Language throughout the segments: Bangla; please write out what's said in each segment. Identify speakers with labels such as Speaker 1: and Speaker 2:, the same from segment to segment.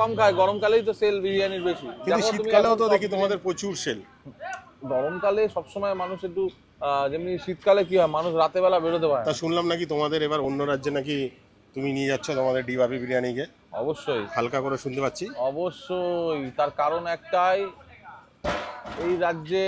Speaker 1: কম খায় গরমকালেই তো সেল বিরিয়ানির বেশি।
Speaker 2: কিন্তু শীতকালেও তো দেখি তোমাদের প্রচুর সেল
Speaker 1: গরমকালে সবসময় মানুষ একটু যেমনি শীতকালে কি হয় মানুষ রাতে বেলা বেরোতে পারে
Speaker 2: তা শুনলাম নাকি তোমাদের এবার অন্য রাজ্যে নাকি তুমি নিয়ে যাচ্ছ তোমাদের ডিবাবি বিরিয়ানিকে?
Speaker 1: অবশ্যই।
Speaker 2: হালকা করে শুনতে পাচ্ছি।
Speaker 1: অবশ্যই। তার কারণ একটাই এই রাজ্যে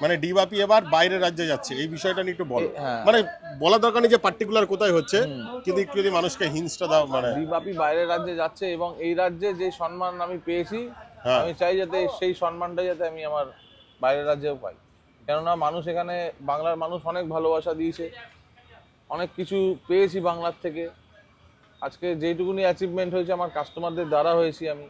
Speaker 2: মানে ডিবাপি এবার বাইরের রাজ্যে যাচ্ছে এই বিষয়টা নিয়ে একটু বলো।
Speaker 1: হ্যাঁ।
Speaker 2: মানে বলা দরকার নেই যে পার্টিকুলার কোথায় হচ্ছে কিন্তু একটু যদি মানুষকে হিংসটা দাও মানে
Speaker 1: দিবাপি বাইরের রাজ্যে যাচ্ছে এবং এই রাজ্যে যে সম্মান আমি পেয়েছি
Speaker 2: হ্যাঁ।
Speaker 1: আমি চাই যাতে সেই সম্মানটা যাতে আমি আমার বাইরের রাজ্যেও পাই। কেননা মানুষ এখানে বাংলার মানুষ অনেক ভালোবাসা দিয়েছে অনেক কিছু পেয়েছি বাংলার থেকে। আজকে যেটুকুনি অ্যাচিভমেন্ট হয়েছে আমার কাস্টমারদের দ্বারা হয়েছি আমি।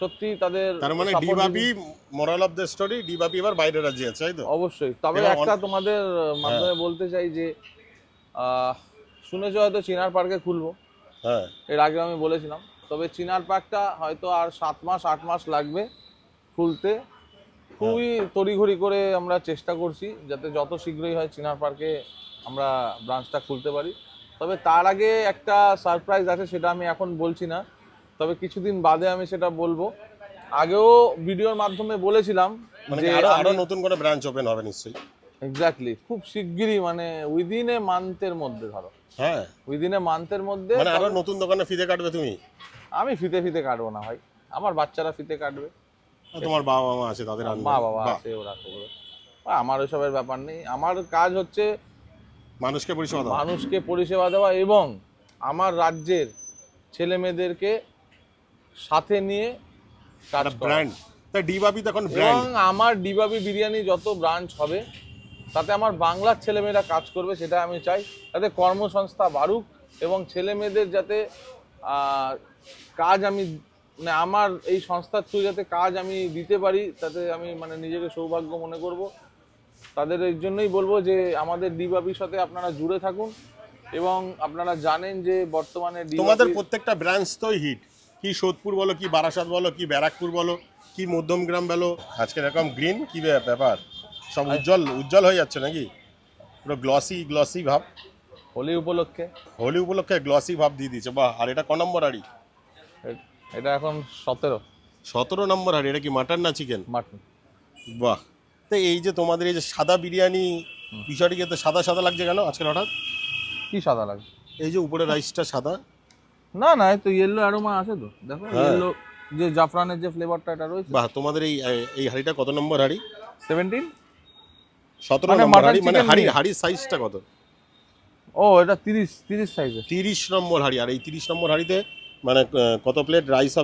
Speaker 1: সত্যি তাদের
Speaker 2: তার মানে
Speaker 1: যদি-
Speaker 2: মোরাল অফ দ্য স্টোরি ডিবাপি এবার বাইরের রাজ্যে আছে তাই তো?
Speaker 1: অবশ্যই। তবে একটা তোমাদের মাধ্যমে বলতে চাই যে শুনেছো হয়তো চিনার পার্কে খুলবো।
Speaker 2: হ্যাঁ।
Speaker 1: এর আগে আমি বলেছিলাম। তবে চিনার পার্কটা হয়তো আর সাত মাস আট মাস লাগবে খুলতে। খুবই তড়িঘড়ি করে আমরা চেষ্টা করছি যাতে যত শীঘ্রই হয় চিনার পার্কে আমরা ব্রাঞ্চটা খুলতে পারি। তবে তার আগে একটা সারপ্রাইজ আছে সেটা আমি এখন বলছি না। তবে কিছুদিন বাদে আমি সেটা বলব। আগেও ভিডিওর মাধ্যমে বলেছিলাম
Speaker 2: মানে আরও
Speaker 1: আরও
Speaker 2: নতুন করে ব্রাঞ্চ ওপেন হবে নিশ্চয়ই।
Speaker 1: এক্স্যাক্টলি খুব শিগগিরই মানে উইদিন এ মান্থের মধ্যে ধরো।
Speaker 2: হ্যাঁ।
Speaker 1: উইদিন এ মান্থের মধ্যে
Speaker 2: মানে
Speaker 1: আরও
Speaker 2: নতুন দোকানে ফিতে কাটবে তুমি?
Speaker 1: আমি ফিতে ফিতে কাটবো না ভাই। আমার বাচ্চারা ফিতে কাটবে।
Speaker 2: তোমার বাবা মা আছে তাদের
Speaker 1: মা বাবা আছে ওরা করবে আমার ওইসবের ব্যাপার নেই। আমার কাজ হচ্ছে
Speaker 2: মানুষকে পরিষেবা দাও
Speaker 1: মানুষকে পরিষেবা দেওয়া এবং আমার রাজ্যের ছেলে মেয়েদেরকে সাথে নিয়ে কাজ
Speaker 2: ব্র্যান্ড তা ডিবাপি তো এখন
Speaker 1: এবং
Speaker 2: ব্র্যান্ড
Speaker 1: আমার ডিবাবি বিরিয়ানি যত ব্রাঞ্চ হবে তাতে আমার বাংলার ছেলেমেয়েরা কাজ করবে সেটা আমি চাই। যাতে কর্মসংস্থা বাড়ুক এবং ছেলে মেয়েদের যাতে কাজ আমি মানে আমার এই সংস্থার থ্রু যাতে কাজ আমি দিতে পারি তাতে আমি মানে নিজেকে সৌভাগ্য মনে করব। তাদের এর জন্যই বলব যে আমাদের ডিবাবির সাথে আপনারা জুড়ে থাকুন এবং আপনারা জানেন যে বর্তমানে
Speaker 2: তোমাদের
Speaker 1: ডিবাবি
Speaker 2: প্রত্যেকটা ব্রাঞ্চ তো হিট কি সোদপুর বলো কি বারাসাত বলো কি ব্যারাকপুর বলো কি মধ্যমগ্রাম বলো আজকে এরকম গ্রিন কি ব্যাপ- ব্যাপার? সব উজ্জ্বল উজ্জ্বল হয়ে যাচ্ছে নাকি? পুরো গ্লসি গ্লসি ভাব।
Speaker 1: হোলি উপলক্ষে?
Speaker 2: হোলি উপলক্ষে গ্লসি ভাব দিয়ে দিয়েছে বাহ আর এটা ক নম্বর হাড়ি?
Speaker 1: এটা এখন সতেরো।
Speaker 2: সতেরো নম্বর হাড়ি এটা কি মাটন না চিকেন
Speaker 1: মাটন
Speaker 2: বাহ তো এই যে তোমাদের এই যে সাদা বিরিয়ানি বিষয়টিকে তো সাদা সাদা লাগছে কেন আজকে হঠাৎ?
Speaker 1: কি সাদা লাগে
Speaker 2: এই যে উপরে রাইসটা সাদা।
Speaker 1: না না এই তো ইয়েলো অ্যারোমা আছে তো। দেখো
Speaker 2: হ্যাঁ।
Speaker 1: ইয়েলো যে জাফরানের যে ফ্লেভারটা এটা রয়েছে।
Speaker 2: বাহ তোমাদের এই এই হাড়িটা কত নম্বর হাড়ি?
Speaker 1: সেভেন্টিন
Speaker 2: সতেরো
Speaker 1: মানে
Speaker 2: নম্বর হাড়ি? মানে হাড়ি হাড়ির সাইজটা কত?
Speaker 1: ও এটা তিরিশ তিরিশ সাইজের
Speaker 2: তিরিশ নম্বর হাড়ি। আর এই তিরিশ নম্বর হাড়িতে মানে কত প্লেট রাইস হবে?